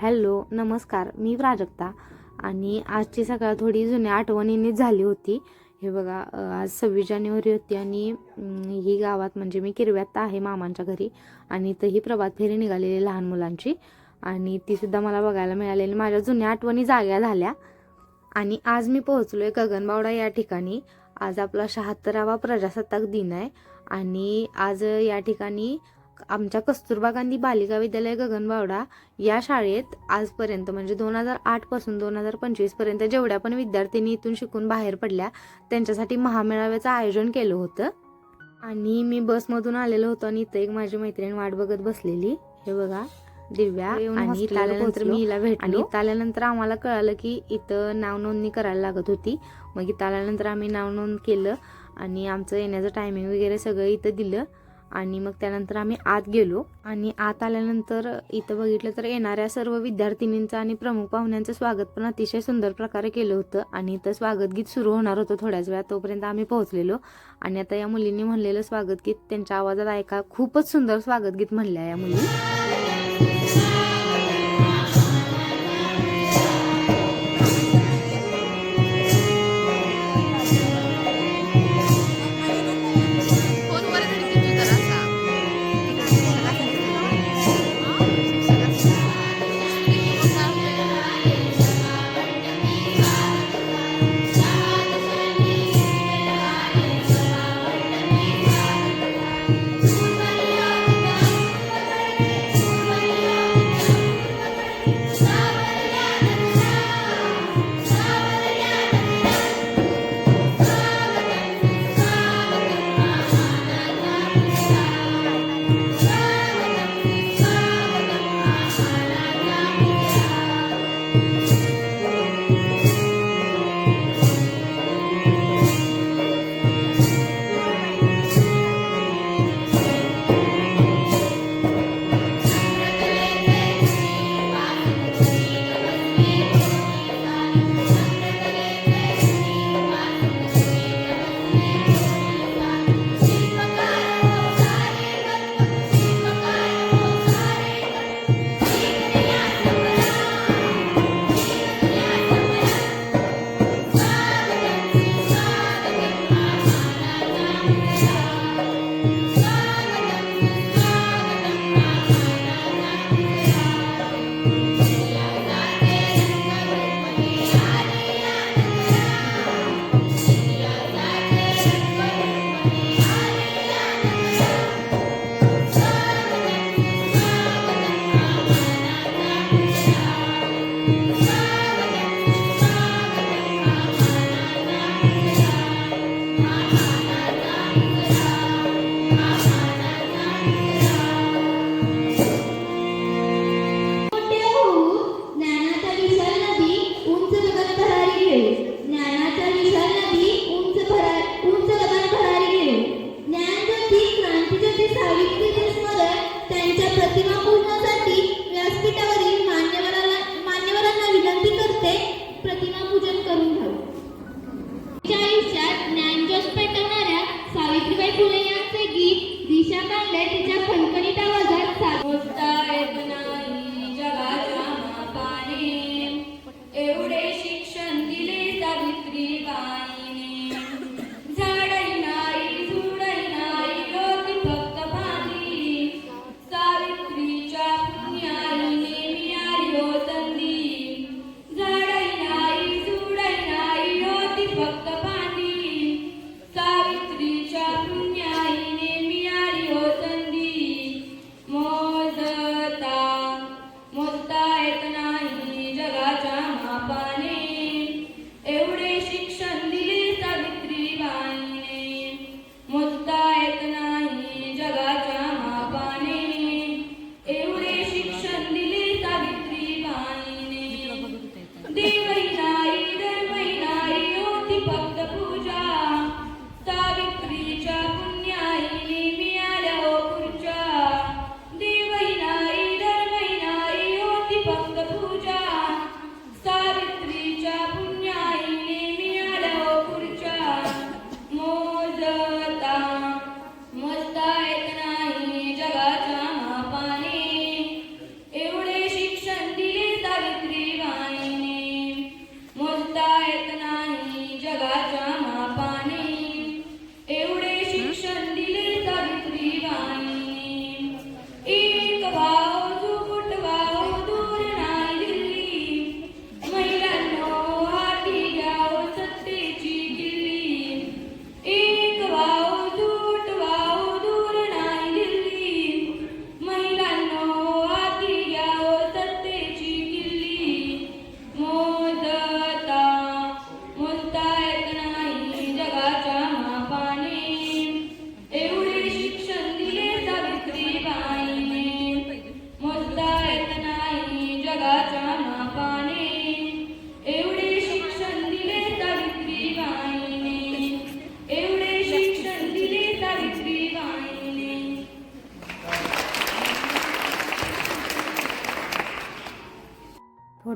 Hello नमस्कार. मी प्राजक्ता आणि आजची सकाळ थोडी जुन्या आठवणींनी झाली होती. हे बघा आज सव्वीस जानेवारी होती आणि ही गावात म्हणजे मी किरव्यात आहे मामांच्या घरी आणि तही प्रभात फेरी निघालेली लहान मुलांची आणि तीसुद्धा मला बघायला मिळालेली. माझ्या जुन्या आठवणी जाग्या झाल्या आणि आज मी पोहोचलो आहे गगनबावडा या ठिकाणी. आज आपला शहात्तरावा प्रजासत्ताक दिन आहे आणि आज या ठिकाणी आमच्या कस्तुरबा गांधी बालिका विद्यालय गगनबावडा या शाळेत आजपर्यंत म्हणजे दोन हजार आठपासून दोन हजार पंचवीसपर्यंत जेवढ्या पण विद्यार्थिनी इथून शिकून बाहेर पडल्या त्यांच्यासाठी महामेळाव्याचं आयोजन केलं होतं. आणि मी बसमधून आलेलो होतो आणि इथं एक माझी मैत्रीण वाट बघत बसलेली. हे बघा दिव्या आणि आल्यानंतर. मी हिला भेटलो. आणि आणि इथं आल्यानंतर आम्हाला कळालं की इथं नाव नोंदणी करायला लागत होती. मग इथं आल्यानंतर आम्ही नाव नोंद केलं आणि आमचं येण्याचं टायमिंग वगैरे सगळं इथं दिलं. आणि मग त्यानंतर आम्ही आत गेलो. आणि आत आल्यानंतर इथं बघितलं तर येणाऱ्या सर्व विद्यार्थिनींचं आणि प्रमुख पाहुण्यांचं स्वागत पण अतिशय सुंदर प्रकारे केलं होतं. आणि इथं स्वागत गीत सुरू होणार होतं थोड्याच वेळात. तोपर्यंत आम्ही पोहोचलेलो. आणि आता या मुलींनी म्हणलेलं स्वागत गीत त्यांच्या आवाजात ऐका. खूपच सुंदर स्वागत गीत म्हणलं या मुली.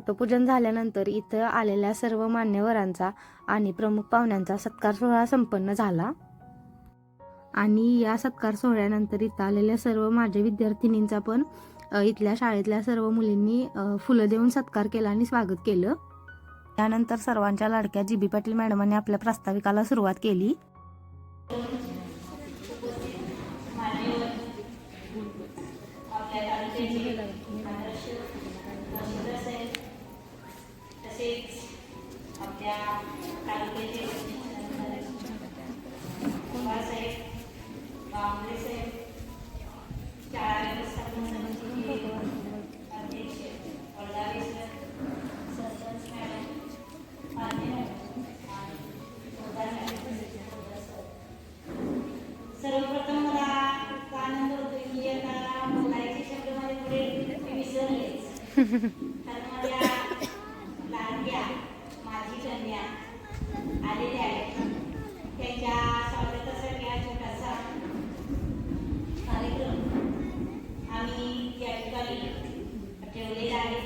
मूर्तपूजन झाल्यानंतर इथं आलेल्या सर्व मान्यवरांचा आणि प्रमुख पाहुण्यांचा सत्कार सोहळा संपन्न झाला. आणि या सत्कार सोहळ्यानंतर इथं आलेल्या सर्व माझ्या विद्यार्थिनींचा पण इथल्या शाळेतल्या सर्व मुलींनी फुलं देऊन सत्कार केला आणि स्वागत केलं. त्यानंतर सर्वांच्या लाडक्या जी बी पाटील मॅडमांनी आपल्या प्रास्ताविकाला सुरुवात केली. त्या आपल्या तालुक्याचे साहेब बांबळे साहेब शाळा व्यवस्थापन समितीचे अध्यक्ष वडगावे सर सरपंच मॅडम मान्य मॅडम आणि मॅडम. सर्वप्रथम मला आनंद होतोय की आता बोलायचे शब्द माझे मी विसरलेच कारण माझ्या लाडक्या माझी कन्या आलेल्या आहेत त्यांच्या स्वागतासाठी हा छोटासा कार्यक्रम आम्ही या ठिकाणी ठेवलेला आहे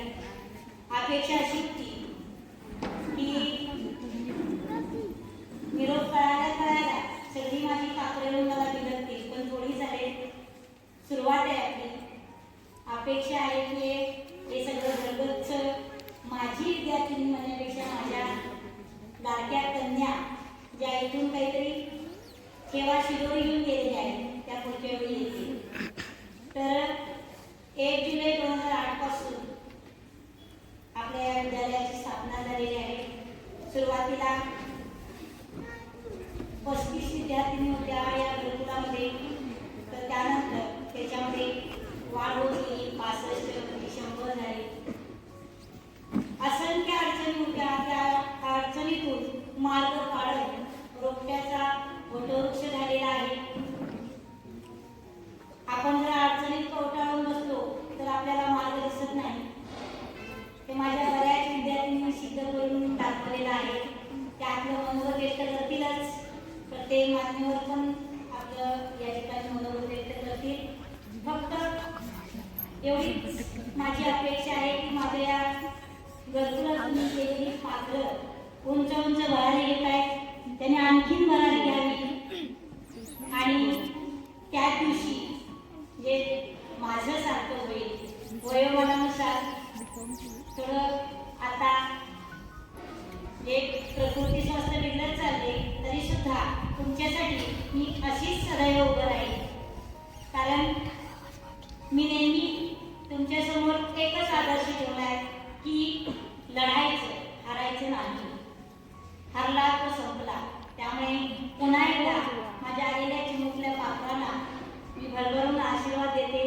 अपेक्षा अशी होती की निरोप कळायला कळायला सगळी माझी काकडे मला बिलगतील पण थोडी झाले सुरुवात आहे आपली अपेक्षा आहे की हे सगळं घरगतच माझी विद्यार्थिनी म्हणण्यापेक्षा माझ्या लाडक्या कन्या ज्या इथून काहीतरी केव्हा शिदोरी घेऊन गेलेल्या आहेत त्या पुढच्या वेळी येतील तर एक जुलै दोन हजार आठपासून आपल्या या विद्यालयाची स्थापना झालेली आहे. सुरुवातीला पस्तीस विद्यार्थिनी होत्या या गुरुकुलामध्ये तर त्यानंतर त्याच्यामध्ये वाढ होती. पासष्ट म्हणजे शंभर झाले. असंख्य अडचणी होत्या. त्या अडचणीतून मार्ग काढत रोपट्याचा वटवृक्ष झालेला आहे. आपण जर अडचणीत कवटाळून बसलो तर आपल्याला मार्ग दिसत नाही. ते माझ्या बऱ्याच त्यांनी सिद्ध करून दाखवलेलं आहे. ते आपलं मनोबल व्यक्त करतीलच प्रत्येक मान्यवर पण आपलं या ठिकाणी मनोबल व्यक्त करतील. फक्त एवढीच माझी अपेक्षा आहे की माझ्या या गरजूला तुम्ही केलेली पात्र उंच उंच भरारी घेत आहेत त्याने आणखीन भरारी घ्यावी. आणि त्या दिवशी जे माझं सारखं होईल वयोमानानुसार थोडं आता एक प्रकृती स्वास्थ्य बिघडत चालले तरी सुद्धा तुमच्यासाठी मी अशीच सदैव उभं राहील कारण मी नेहमी तुमच्यासमोर एकच आदर्श ठेवलाय की लढायचं हारायचं नाही. हरला तो संपला. त्यामुळे पुन्हा एकदा माझ्या आलेल्या चिमुकल्या पात्राला मी भरभरून आशीर्वाद देते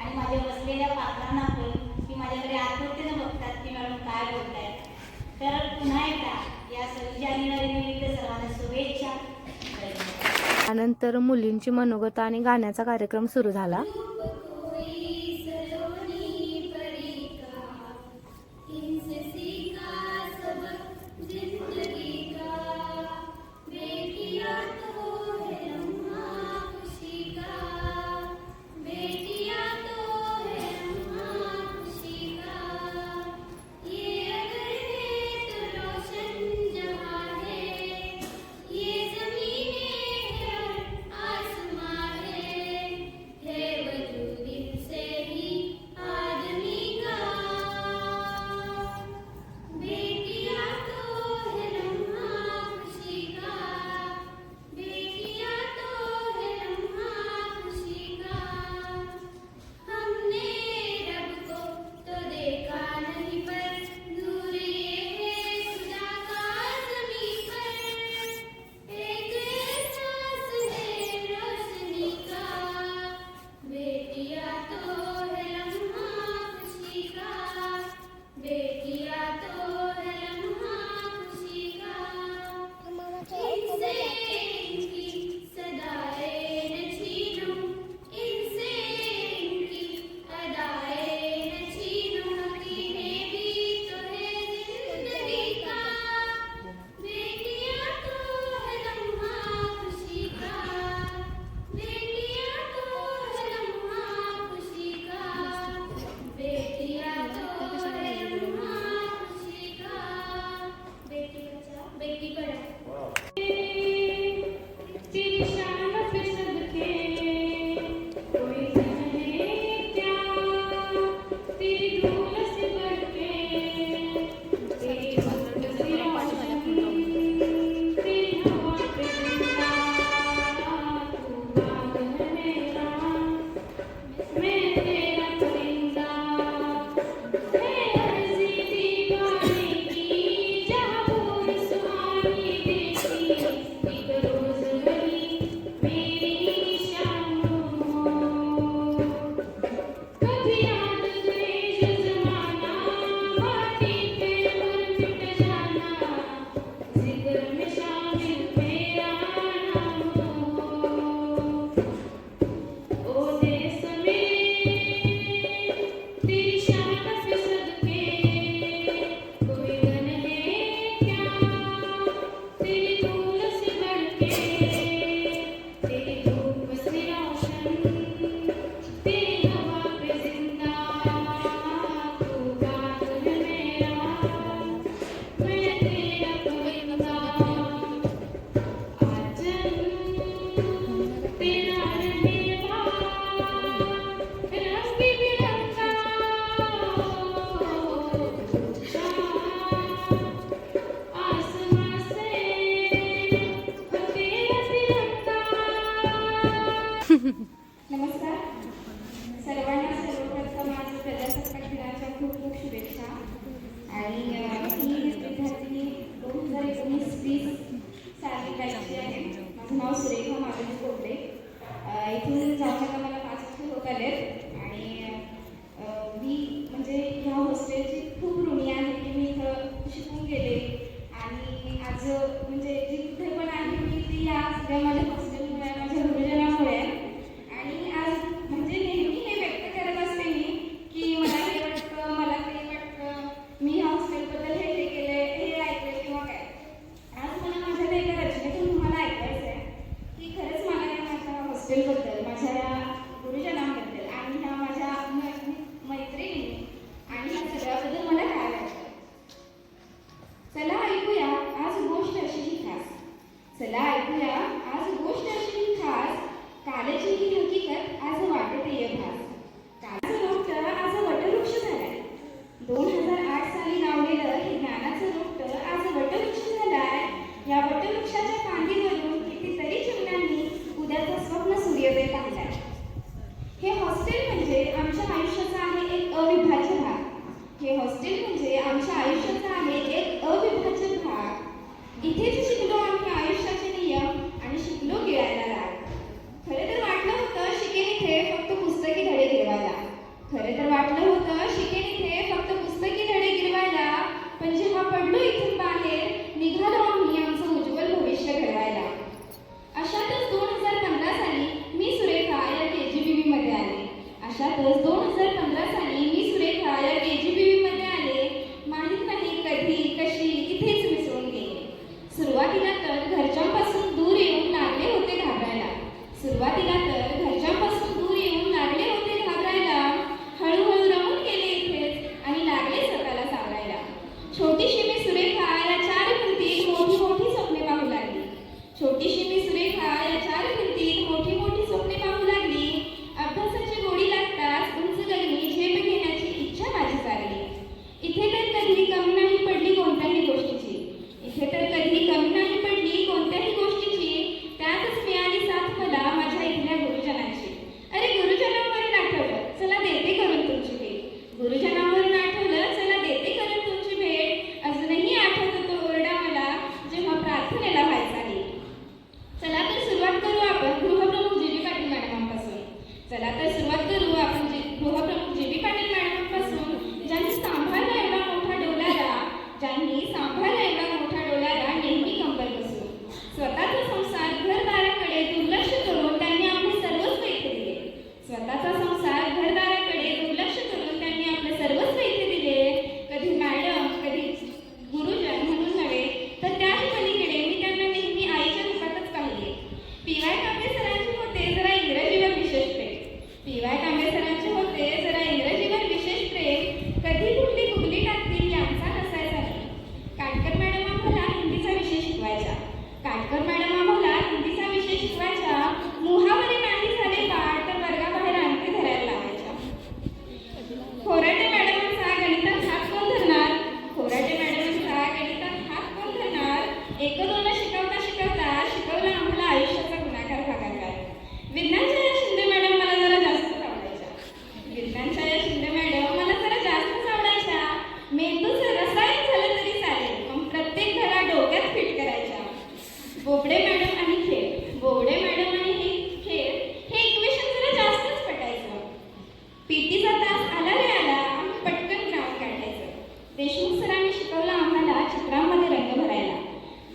आणि माझ्या बसलेल्या पात्रांना पण की माझ्याकडे आतुरतेने बघतात की मॅडम काय बोलतायत तर पुन्हा एकदा या सव्वीस जानेवारी निमित्त सर्वांना शुभेच्छा धन्यवाद. त्यानंतर मुलींची मनोगत आणि गाण्याचा कार्यक्रम सुरू झाला.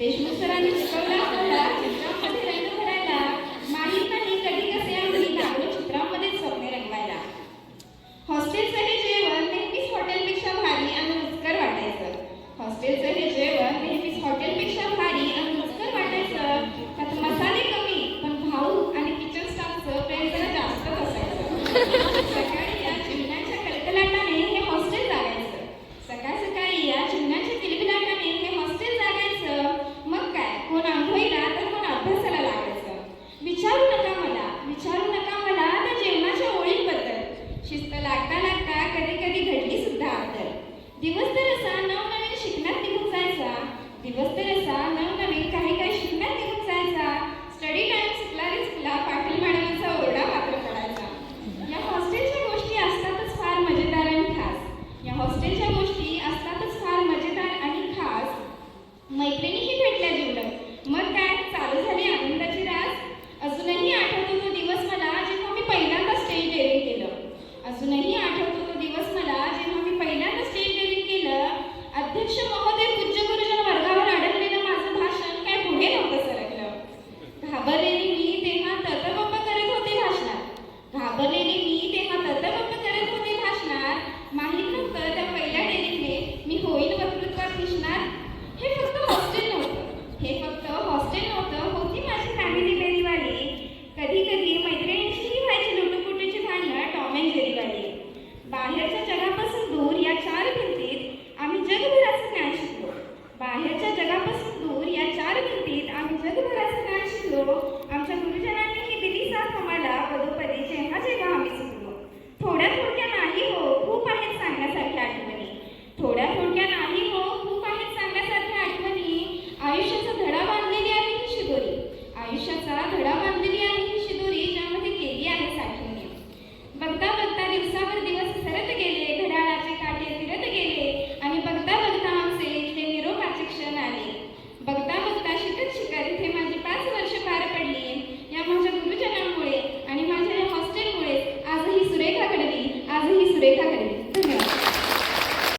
Beijo muito para.